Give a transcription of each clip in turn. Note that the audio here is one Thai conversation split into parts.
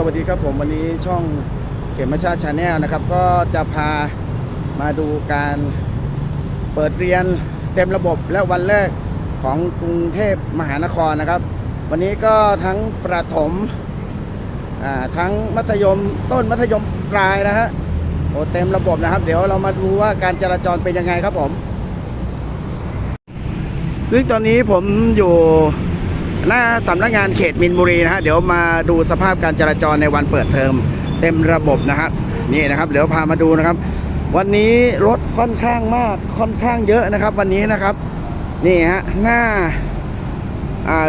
สวัสดีครับผมวันนี้ช่องเขมชาชาแนลนะครับ ก็จะพามาดูการเปิดเรียนเต็มระบบและวันแรกของกรุงเทพมหานครนะครับ วันนี้ก็ทั้งประถมทั้งมัธยมต้นมัธยมปลายนะฮะโอ้เต็มระบบนะครับ เดี๋ยวเรามาดูว่าการจราจรเป็นยังไงครับผม ซึ่งตอนนี้ผมอยู่ หน้าสำนักงานเขตมินบุรีนะฮะเดี๋ยวมาดูสภาพการจราจรในวันเปิดเทอมเต็มระบบนะฮะนี่นะครับเดี๋ยวพามาดูนะครับ วันนี้รถค่อนข้างมากค่อนข้างเยอะนะครับ วันนี้นะครับนี่ฮะหน้า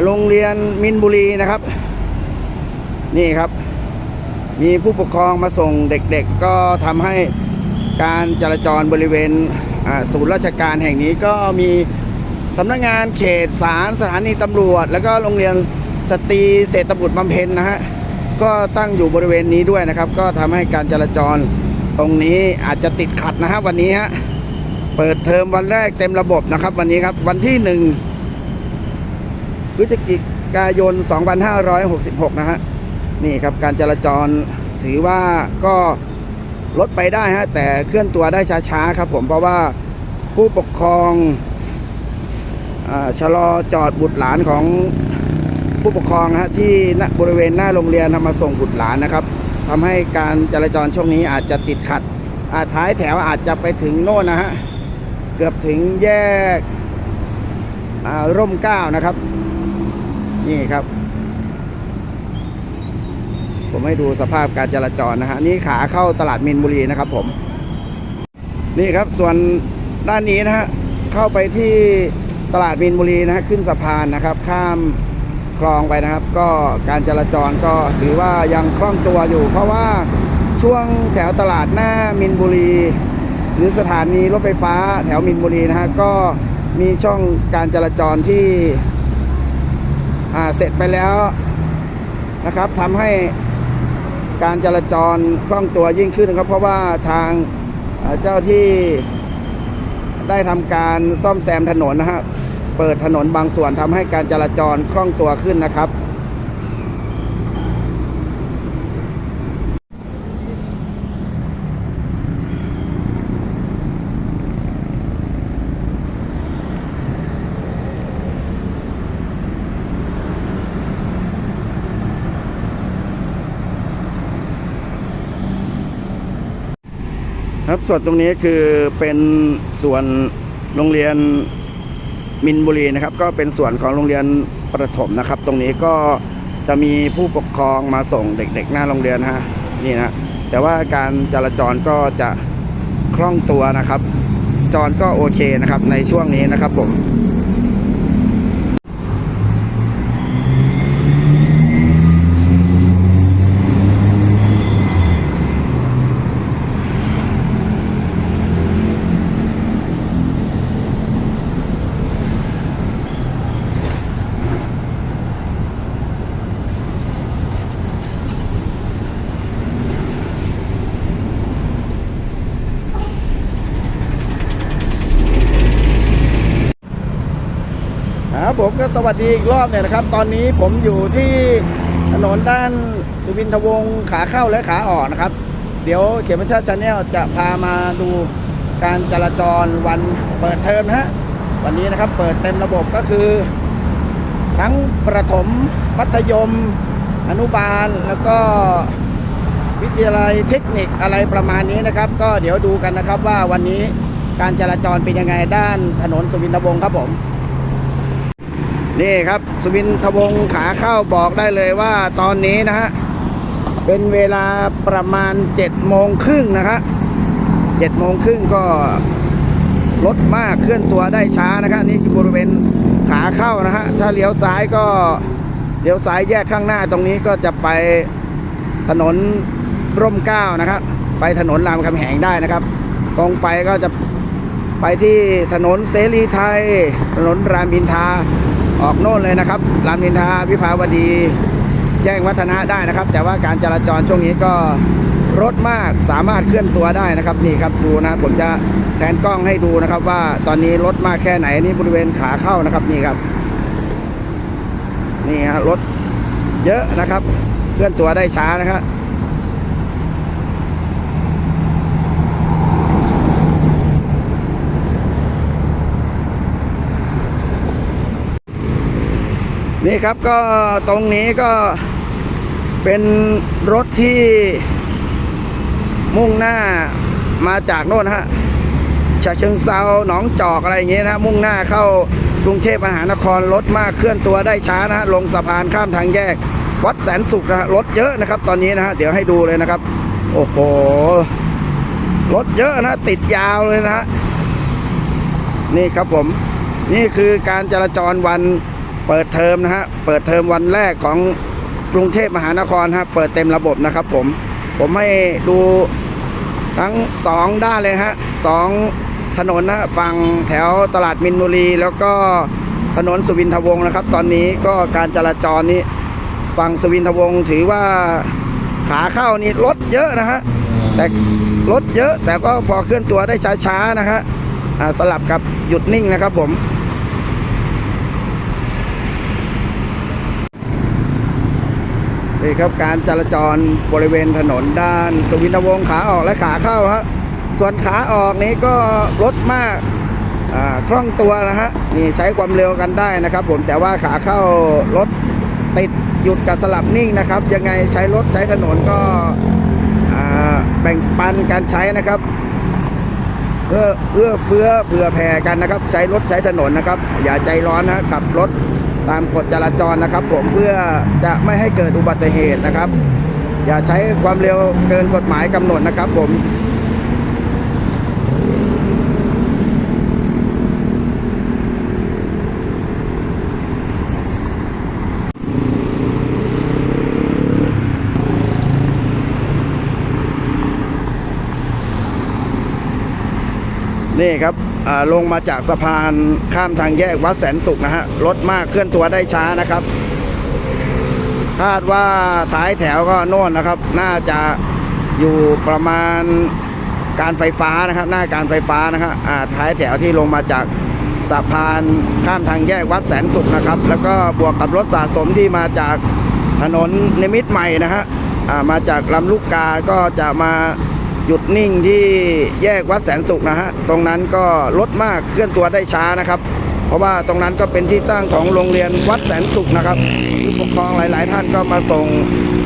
โรงเรียนมินบุรีนะครับ นี่ครับ มีผู้ปกครองมาส่งเด็กๆ ก็ทำให้การจราจรบริเวณศูนย์ราชการแห่งนี้ก็มี สำนักงานเขตศาลสถานีตำรวจ แล้วก็โรงเรียนสตรีเศรษฐบุตรบำเพ็ญนะฮะก็ตั้งอยู่บริเวณนี้ด้วยนะครับ ก็ทำให้การจราจรตรงนี้อาจจะติดขัดนะฮะวันนี้ฮะเปิดเทอมวันแรกเต็มระบบนะครับ วันนี้ครับวันที่หนึ่งพฤศจิกายน 2566 นะฮะนี่ครับการจราจรถือว่าก็ลดไปได้ฮะแต่เคลื่อนตัวได้ช้าๆครับผมเพราะว่าผู้ปกครอง ชะลอจอดบุตรหลานของผู้ปกครองฮะที่ณบริเวณหน้าโรงเรียนทำมาส่งบุตรหลานนะครับทำให้การจราจรช่วงนี้อาจจะติดขัดอาท้ายแถวอาจจะไปถึงโน่นนะฮะเกือบถึงแยกอ่าร่มเก้านะครับ นี่ครับ ผมให้ดูสภาพการจราจรนะฮะนี่ขาเข้าตลาดมินบุรีนะครับผม นี่ครับส่วนด้านนี้นะฮะเข้าไปที่ ตลาดมินบุรีนะฮะขึ้นสะพานนะครับ ข้ามคลองไปนะครับ ก็การจราจรก็ถือว่ายังคล่องตัวอยู่ เพราะว่าช่วงแถวตลาดหน้ามินบุรี หรือสถานีรถไฟฟ้าแถวมินบุรีนะฮะก็มีช่องการจราจรที่เสร็จไปแล้วนะครับทำให้การจราจรคล่องตัวยิ่งขึ้นครับ เพราะว่าทางเจ้าที่ ได้ทำการซ่อมแซมถนนนะฮะเปิดถนนบางส่วนทำให้การจราจรคล่องตัวขึ้นนะครับ ครับส่วนตรงนี้คือเป็นส่วนโรงเรียนมินบุรีนะครับ ก็เป็นส่วนของโรงเรียนประถมนะครับ ตรงนี้ก็จะมีผู้ปกครองมาส่งเด็กๆ หน้าโรงเรียนฮะนี่นะแต่ว่าการจราจรก็จะคล่องตัวนะครับ จรก็โอเคนะครับในช่วงนี้นะครับผม ผมก็สวัสดีอีกรอบเนี่ยนะครับ ตอนนี้ผมอยู่ที่ถนนด้านสุวินทวงศ์ขาเข้าและขาออกนะครับ เดี๋ยวเขมชาติชาแนลจะพามาดูการจราจรวันเปิดเทอมนะฮะวันนี้นะครับเปิดเต็มระบบก็คือ ทั้งประถมมัธยม อนุบาลแล้วก็วิทยาลัยเทคนิคอะไรประมาณนี้นะครับ ก็เดี๋ยวดูกันนะครับว่าวันนี้การจราจรเป็นยังไงด้านถนนสุวินทวงศ์ครับผม นี่ครับสุวินทวงขาเข้าบอกได้เลยว่าตอนนี้นะฮะ เป็นเวลาประมาณ7จ็ดโมงครึ่งนะฮะเจ็ดโมงครึ่งก็รถมากเคลื่อนตัวได้ช้านะครับนี่บริเวณขาเข้านะฮะถ้าเลี้ยวซ้ายก็เลี้ยวซ้ายแยกข้างหน้าตรงนี้ก็จะไปถนนร่มเก้านะครับ ไปถนนรามคำแหงได้นะครับ ตรงไปก็จะไปที่ถนนเสรีไทย ถนนรามอินทรา ออกโน่นเลยนะครับรามอินทราพิภาวดี แจ้งวัฒนะได้นะครับ แต่ว่าการจราจรช่วงนี้ก็รถมากสามารถเคลื่อนตัวได้นะครับนี่ครับดูนะผมจะแทนกล้องให้ดูนะครับว่าตอนนี้รถมากแค่ไหนนี่บริเวณขาเข้านะครับนี่ครับ นี่ฮะรถเยอะนะครับ เคลื่อนตัวได้ช้านะครับ นี่ครับก็ตรงนี้ก็เป็นรถที่มุ่งหน้ามาจากโน่นฮะฉะเชิงเซาหนองจอกอะไรอย่างเงี้ยนะฮะมุ่งหน้าเข้ากรุงเทพมหานครรถมากเคลื่อนตัวได้ช้านะฮะลงสะพานข้ามทางแยก วัดแสนสุขนะฮะรถเยอะนะครับ ตอนนี้นะฮะเดี๋ยวให้ดูเลยนะครับ โอ้โหรถเยอะนะ ติดยาวเลยนะฮะนี่ครับผม นี่คือการจราจรวัน เปิดเทอมนะฮะ เปิดเทอมวันแรกของกรุงเทพมหานครฮะ เปิดเต็มระบบนะครับผม ผมให้ดูทั้งสองด้านเลยฮะสองถนนนะฝั่งแถวตลาดมินบุรี แล้วก็ถนนสุวินทวงศ์นะครับ ตอนนี้ก็การจราจรนี้ฝั่งสุวินทวงศ์ถือว่าขาเข้านี่รถเยอะนะฮะแต่รถเยอะแต่ก็พอเคลื่อนตัวได้ช้าๆนะฮะสลับกับหยุดนิ่งนะครับผม นี่ครับการจราจรบริเวณถนนด้านสุวินทวงขาออกและขาเข้าฮะส่วนขาออกนี้ก็รถมากอ่าคล่องตัวนะฮะนี่ใช้ความเร็วกันได้นะครับ ผมแต่ว่าขาเข้ารถติดหยุดกับสลับนิ่งนะครับ ยังไงใช้รถใช้ถนนก็อ่าแบ่งปันการใช้นะครับเพื่อเอื้อเฟื้อเผื่อแผ่กันนะครับ ใช้รถใช้ถนนนะครับ อย่าใจร้อนนะขับรถ ตามกฎจราจรนะครับ ผมเพื่อจะไม่ให้เกิดอุบัติเหตุนะครับ อย่าใช้ความเร็วเกินกฎหมายกำหนดนะครับ ผม นี่ครับลงมาจากสะพานข้ามทางแยกวัดแสนสุขนะฮะรถมากเคลื่อนตัวได้ช้านะครับ คาดว่าท้ายแถวก็โน่นนะครับ น่าจะอยู่ประมาณการไฟฟ้านะครับ หน้าการไฟฟ้านะครับท้ายแถวที่ลงมาจากสะพานข้ามทางแยกวัดแสนสุขนะครับ แล้วก็บวกกับรถสะสมที่มาจากถนนนิมิตรใหม่นะฮะมาจากลำลูกกาก็จะมา หยุดนิ่งที่แยกวัดแสนสุขนะฮะ ตรงนั้นก็รถมากเคลื่อนตัวได้ช้านะครับ เพราะว่าตรงนั้นก็เป็นที่ตั้งของโรงเรียนวัดแสนสุขนะครับผู้ปกครองหลาย ๆ ท่านก็มาส่ง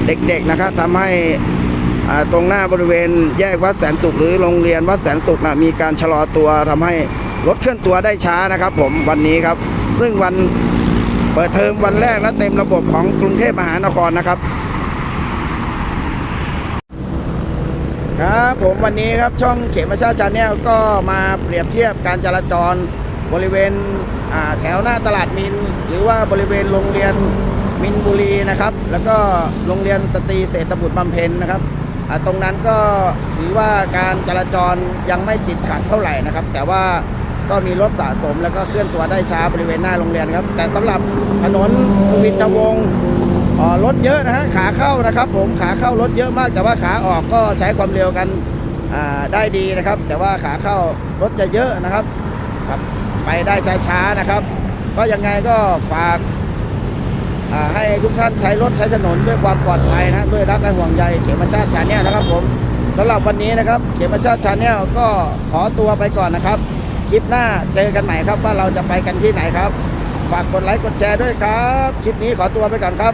เด็ก ๆ นะครับทำให้ตรงหน้าบริเวณแยกวัดแสนสุข หรือโรงเรียนวัดแสนสุขนะมีการชะลอตัวทำให้รถเคลื่อนตัวได้ช้านะครับ ผมวันนี้ครับ ซึ่งวันเปิดเทอมวันแรกและเต็มระบบของกรุงเทพมหานครนะครับ ครับผมวันนี้ครับช่องเขมชาชาแนลก็มาเปรียบเทียบการจราจรบริเวณแถวหน้าตลาดมิน หรือว่าบริเวณโรงเรียนมินบุรีนะครับ แล้วก็โรงเรียนสตรีเศรษฐบุตรบำเพ็ญนะครับตรงนั้นก็ถือว่าการจราจรยังไม่ติดขัดเท่าไหร่นะครับ แต่ว่าก็มีรถสะสมแล้วก็เคลื่อนตัวได้ช้าบริเวณหน้าโรงเรียนครับ แต่สำหรับถนนสุวินทวงศ์ รถเยอะนะฮะขาเข้านะครับ ผมขาเข้ารถเยอะมาก แต่ว่าขาออกก็ใช้ความเร็วกันได้ดีนะครับ แต่ว่าขาเข้ารถจะเยอะนะครับครับ ไปได้ช้าๆนะครับ ก็ยังไงก็ฝากให้ทุกท่านใช้รถใช้ถนนด้วยความปลอดภัยนะด้วยรักและห่วงใยเขมชาติชาแนลนะครับผมสำหรับวันนี้นะครับ เขมชาติชาแนลก็ขอตัวไปก่อนนะครับ คลิปหน้าเจอกันใหม่ครับว่าเราจะไปกันที่ไหนครับ ฝากกดไลค์กดแชร์ด้วยครับ คลิปนี้ขอตัวไปก่อนครับ